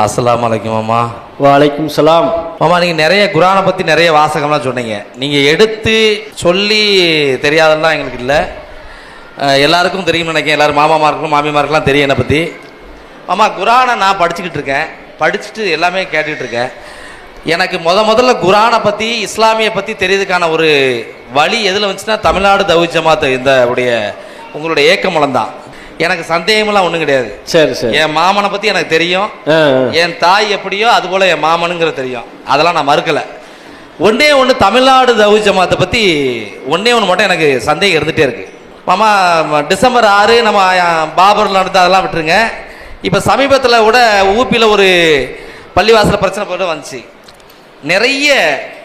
அஸ்ஸலாமு அலைக்கும் மாமா வலைக்கும் சலாம் மாமா நீங்கள் நிறைய குரானை பற்றி நிறைய வாசகம்லாம் சொன்னீங்க. நீங்கள் எடுத்து சொல்லி தெரியாதெல்லாம் எங்களுக்கு இல்லை. எல்லாருக்கும் தெரியும்னு நினைக்கிறேன். எல்லாரும் மாமாமாருக்கும் மாமிமாருக்கெல்லாம் தெரியும் என்னை பற்றி மாமா குரானை நான் படிச்சுக்கிட்டு இருக்கேன். படிச்சுட்டு எல்லாமே கேட்டுக்கிட்டு இருக்கேன். எனக்கு முத முதல்ல குரானை பற்றி இஸ்லாமிய பற்றி தெரியறதுக்கான ஒரு வழி எதில் வந்துச்சுன்னா தமிழ்நாடு தவி ஜமாத்து இந்த உடைய உங்களுடைய ஏக்கமலம் தான் எனக்கு சந்தேகமெல்லாம் ஒன்றும் கிடையாது. சரி சரி. என் மாமனை பற்றி எனக்கு தெரியும். என் தாய் எப்படியோ அது போல என் மாமனுங்கிறது தெரியும். அதெல்லாம் நான் மறுக்கல. ஒண்ணே ஒன்று தமிழ்நாடு தவி ஜமாத்தை பற்றி ஒண்ணே ஒன்று மட்டும் எனக்கு சந்தேகம் இருந்துகிட்டே இருக்கு. மாமா டிசம்பர் ஆறு நம்ம பாபர்ல நடந்து அதெல்லாம் விட்டுருங்க. இப்போ சமீபத்தில் கூட ஊப்பியில் ஒரு பள்ளிவாசல் பிரச்சனை போட்டு வந்துச்சு. நிறைய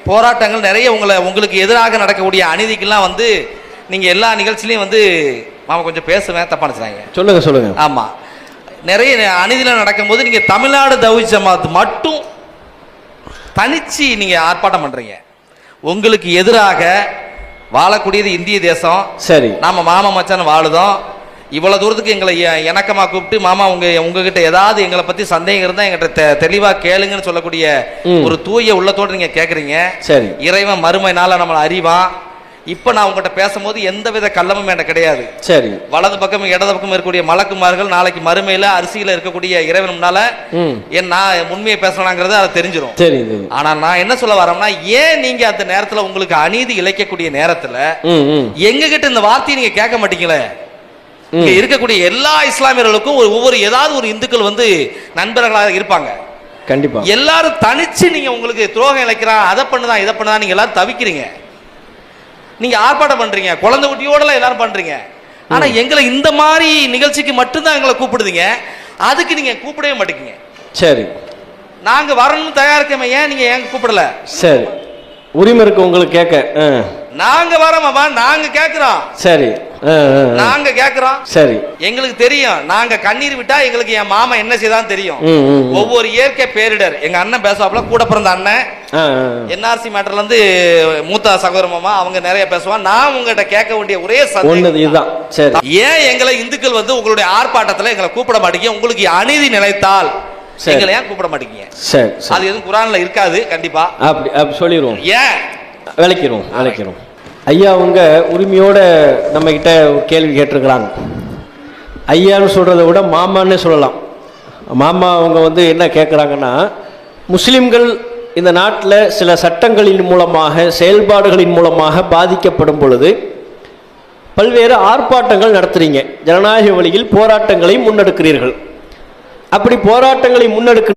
போராட்டங்கள் நிறைய உங்களை உங்களுக்கு எதிராக நடக்கக்கூடிய அநீதிக்கெல்லாம் வந்து நீங்கள் எல்லா நிகழ்ச்சிலையும் வந்து மாமா கொஞ்சம் பேசுவேன் தப்பா நினச்சினாங்க சொல்லுங்க சொல்லுங்க. ஆமா. நிறைய அநீதிலாம் நடக்கும்போது நீங்க தமிழ்நாடு தவி ஜமாத் மட்டும் தனிச்சு நீங்க ஆர்ப்பாட்டம் பண்றீங்க. உங்களுக்கு எதிராக வாழக்கூடியது இந்திய தேசம். சரி. நாம மாமா மச்சான் வாழுதோம். இவ்வளவு தூரத்துக்கு எங்களை இணக்கமா கூப்பிட்டு மாமா உங்க உங்ககிட்ட ஏதாவது எங்களை பத்தி சந்தேகம் இருந்தா எங்கிட்ட தெளிவா கேளுங்கன்னு சொல்லக்கூடிய. ஒரு தூய உள்ளத்தோட நீங்க கேக்குறீங்க. சரி. இறைவன் மறுமை நாள நம்மளை அறிவான். இப்ப நான் உங்ககிட்ட பேசும்போது எந்த வித கள்ளமும் என்கிட்ட கிடையாது. சரி. வலது பக்கம் இடது பக்கம் இருக்கக்கூடிய மலக்குமார்கள் நாளைக்கு மறுமையில அரிசியில இருக்கக்கூடிய இறைவன் முன்னால ம். என் நான் உண்மையை பேசலாங்கிறது அதை தெரிஞ்சிரும். சரி ஆனா நான் என்ன சொல்ல வரேன்னா ஏன் நீங்க அந்த நேரத்துல உங்களுக்கு அநீதி இழைக்கக்கூடிய நேரத்துல எங்க கிட்ட இந்த வார்த்தையை நீங்க கேட்க மாட்டீங்களே. இங்க இருக்கக்கூடிய எல்லா இஸ்லாமியர்களுக்கும் ஒரு ஒவ்வொரு ஏதாவது ஒரு இந்துக்கள் வந்து நண்பர்களாக இருப்பாங்க. கண்டிப்பா. எல்லாரும் தனிச்சு நீங்க உங்களுக்கு துரோகம் இழைக்கிறான் அதை பண்ணுதான் இதை பண்ணுதான் நீங்க எல்லாரும் தவிக்கிறீங்க. நீங்க ஆர்ப்பாட்டம் பண்றீங்க. குழந்தை குட்டியோடலாம் எல்லாரும் பண்றீங்க. ஆனா எங்களை இந்த மாதிரி நிகழ்ச்சிக்கு மட்டும்தான் எங்களை கூப்பிடுதீங்க. அதுக்கு நீங்க கூப்பிடவே மாட்டேங்க. சரி. நாங்க வரணும்னு தயாரிக்கமே ஏன் நீங்க ஏன் கூப்பிடல? சரி. உரிமை இருக்கு உங்களுக்கு கேட்க. ஆ. நாங்க வரோமாமா நாங்க கேக்குறோம். சரி. நாங்க கேக்குறோம். சரி. எங்களுக்கு தெரியும். நாங்க கண்ணீர் விட்டா எங்களுக்கு என் மாமா என்ன செய்தான் தெரியும். ஒவ்வொரு இயற்கை பேரிடர். எங்க அண்ணன் பேசுவாப்புல கூட பிறந்த அண்ணன். என்ஆர்சி மேட்டர்ல இருந்து மூத்த சகோதர மாமா அவங்க நிறைய பேசுவான் நான் உங்ககிட்ட கேட்க வேண்டிய ஒரே இதுதான். சரி. ஏன் எங்களை இந்துக்கள் வந்து உங்களுடைய ஆர்ப்பாட்டத்துல எங்களை கூப்பிட மாட்டீங்க? உங்களுக்கு அநீதி நிலைத்தால். எங்களை ஏன் கூப்பிட மாட்டீங்க? அது எதுவும் குரான்ல இருக்காது கண்டிப்பா. அப்படி சொல்லிடுவோம் ஏன்? விளக்கிறோம் விளக்கிறோம் ஐயா அவங்க உரிமையோட நம்மக்கிட்ட ஒரு கேள்வி கேட்டிருக்கிறாங்க. ஐயான்னு சொல்கிறத விட மாமான்னு சொல்லலாம். மாமா அவங்க வந்து என்ன கேட்குறாங்கன்னா முஸ்லீம்கள் இந்த நாட்டில் சில சட்டங்களின் மூலமாக செயல்பாடுகளின் மூலமாக பாதிக்கப்படும் பொழுது பல்வேறு ஆர்ப்பாட்டங்கள் நடத்துகிறீங்க ஜனநாயக வழியில் போராட்டங்களை முன்னெடுக்கிறீர்கள். அப்படி போராட்டங்களை முன்னெடுக்க